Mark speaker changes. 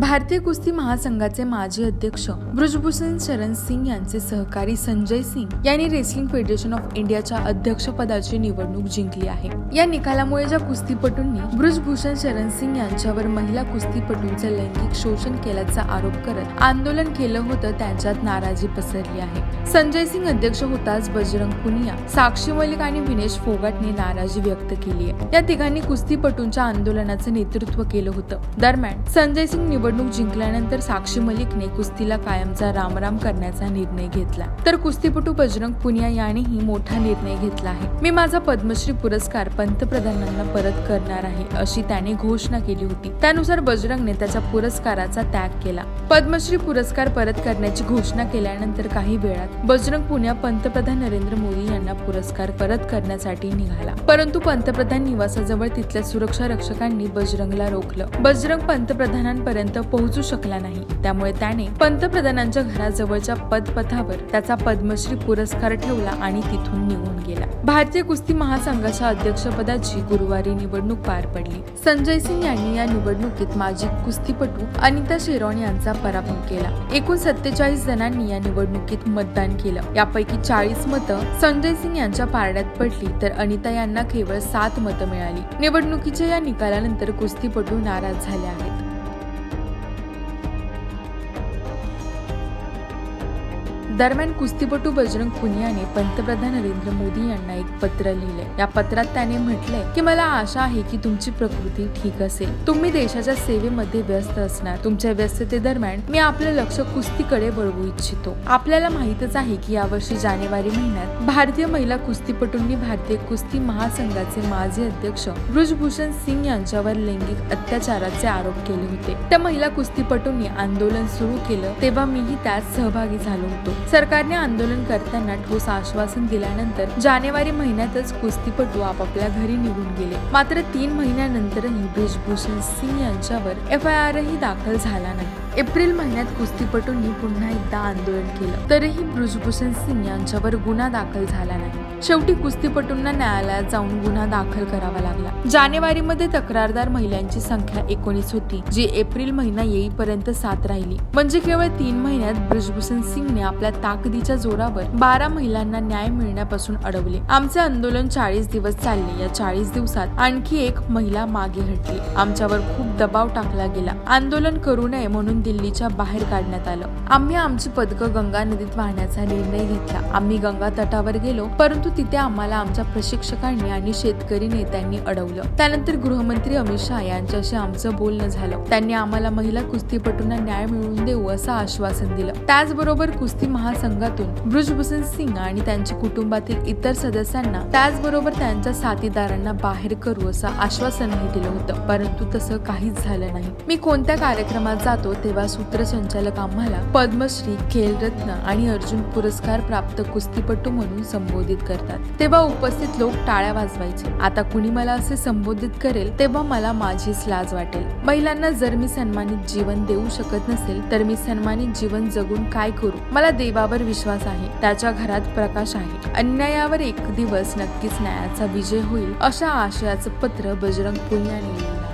Speaker 1: भारतीय कुस्ती महासंघाचे माजी अध्यक्ष ब्रुजभूषण शरण सिंग यांचे सहकारी संजय सिंग यांनी रेसलिंग फेडरेशन ऑफ इंडियाच्या अध्यक्षपदाची निवडणूक जिंकली आहे. या निकालामुळे ज्या कुस्तीपटूंनी ब्रुजभूषण शरण सिंग यांच्यावर महिला कुस्तीपटूंचे लैंगिक शोषण केल्याचा आरोप करत आंदोलन केलं होतं त्यांच्यात नाराजी पसरली आहे. संजय सिंग अध्यक्ष होताच बजरंग पुनिया साक्षी मलिक आणि विनेश फोगाटने नाराजी व्यक्त केली आहे. या तिघांनी कुस्तीपटूंच्या आंदोलनाचं नेतृत्व केलं होतं. दरम्यान संजय सिंग निवड निवडणूक जिंकल्यानंतर साक्षी मलिकने कुस्तीला कायमचा रामराम करण्याचा निर्णय घेतला. तर कुस्तीपटू बजरंग पुनिया यांनीही मोठा निर्णय घेतला आहे. मी माझा पद्मश्री पुरस्कार पंतप्रधानांना परत करणार आहे अशी त्याने घोषणा केली होती. त्यानुसार बजरंगने त्याच्या पुरस्काराचा त्याग केला. पद्मश्री पुरस्कार परत करण्याची घोषणा केल्यानंतर काही वेळात बजरंग पुण्या पंतप्रधान नरेंद्र मोदी यांना पुरस्कार परत करण्यासाठी निघाला. परंतु पंतप्रधान निवासाजवळ तिथल्या सुरक्षा रक्षकांनी बजरंगला रोखलं. बजरंग पंतप्रधानांपर्यंत पोहोचू शकला नाही. त्यामुळे त्याने पंतप्रधानांच्या घराजवळच्या पदपथावर त्याचा पद्मश्री पुरस्कार ठेवला आणि तिथून निघून गेला. भारतीय कुस्ती महासंघाच्या अध्यक्षपदाची गुरुवारी निवडणूक पार पडली. संजय सिंग यांनी या निवडणुकीत माजी कुस्तीपटू अनिता शेरॉन यांचा पराभव केला. एकूण सत्तेचाळीस जणांनी या निवडणुकीत मतदान केलं. यापैकी चाळीस मतं संजय सिंग यांच्या पारड्यात पडली तर अनिता यांना केवळ सात मतं मिळाली. निवडणुकीच्या या निकालानंतर कुस्तीपटू नाराज झाले आहेत. दरम्यान कुस्तीपटू बजरंग पुनियाने पंतप्रधान नरेंद्र मोदी यांना एक पत्र लिहिले या पत्रात त्याने म्हटले की मला आशा आहे की तुमची प्रकृती ठीक असेल. तुम्ही देशाच्या सेवेमध्ये व्यस्त असणार. तुमच्या व्यस्ततेदरम्यान मी आपलं लक्ष कुस्तीकडे वळवू इच्छितो. आपल्याला माहितच आहे की यावर्षी जानेवारी महिन्यात भारतीय महिला कुस्तीपटूंनी भारतीय कुस्ती महासंघाचे माजी अध्यक्ष ब्रुजभूषण सिंग यांच्यावर लैंगिक अत्याचाराचे आरोप केले होते. त्या महिला कुस्तीपटूंनी आंदोलन सुरू केलं तेव्हा मीही त्यात सहभागी झालो होतो. सरकारने आंदोलन करताना ठोस आश्वासन दिल्यानंतर जानेवारी महिन्यातच कुस्तीपटू आपापल्या घरी निघून गेले. मात्र तीन महिन्यानंतरही ब्रिजभूषण सिंग यांच्यावर एफ आय आरही दाखल झाला नाही. एप्रिल महिन्यात कुस्तीपटूंनी पुन्हा एकदा आंदोलन केलं. तरीही ब्रिजभूषण सिंग यांच्यावर गुन्हा दाखल झाला नाही. शेवटी कुस्तीपटूंना न्यायालयात जाऊन गुन्हा दाखल करावा लागला. जानेवारीमध्ये तक्रारदार महिलांची संख्या एकोणीस होती जी एप्रिल महिना येईपर्यंत सात राहिली. म्हणजे केवळ तीन महिन्यात ब्रिजभूषण सिंगने आपल्या ताकदीच्या जोरावर बारा महिलांना न्याय मिळण्यापासून अडवले. आमचे आंदोलन चाळीस दिवस चालले. या चाळीस दिवसात आणखी एक महिला मागे हटली. आमच्यावर खूप दबाव टाकला गेला. आंदोलन करू नये म्हणून दिल्लीच्या बाहेर काढण्यात आलं. आम्ही आमची पदकं गंगा नदीत वाहण्याचा निर्णय घेतला. आम्ही गंगा तटावर गेलो परंतु तिथे आम्हाला आमच्या प्रशिक्षकांनी आणि शेतकरी नेत्यांनी अडवलं. त्यानंतर गृहमंत्री अमित शहा यांच्याशी आमचं बोलणं झालं. त्यांनी आम्हाला महिला कुस्तीपटूंना न्याय मिळवून देऊ असं आश्वासन दिलं. त्याचबरोबर कुस्ती महासंघातून ब्रुजभूषण सिंग आणि त्यांच्या कुटुंबातील इतर सदस्यांना त्याचबरोबर त्यांच्या साथीदारांना बाहेर करू असं आश्वासनही दिलं होतं. परंतु तसं काहीच झालं नाही. मी कोणत्या कार्यक्रमात जातो तेव्हा सूत्रसंचालक आम्हाला पद्मश्री खेलरत्न आणि अर्जुन पुरस्कार प्राप्त कुस्तीपटू म्हणून संबोधित करतात तेव्हा उपस्थित लोक टाळ्या वाजवायचे. आता कुणी मला असे संबोधित करेल तेव्हा मला माझीच लाज वाटेल. महिलांना जर मी सन्मानित जीवन देऊ शकत नसेल तर मी सन्मानित जीवन जगून काय करू? मला देवावर विश्वास आहे त्याच्या घरात प्रकाश आहे. अन्यायावर एक दिवस नक्कीच न्यायाचा विजय होईल अशा आशयाचं पत्र बजरंग पुनियाने लिहिलं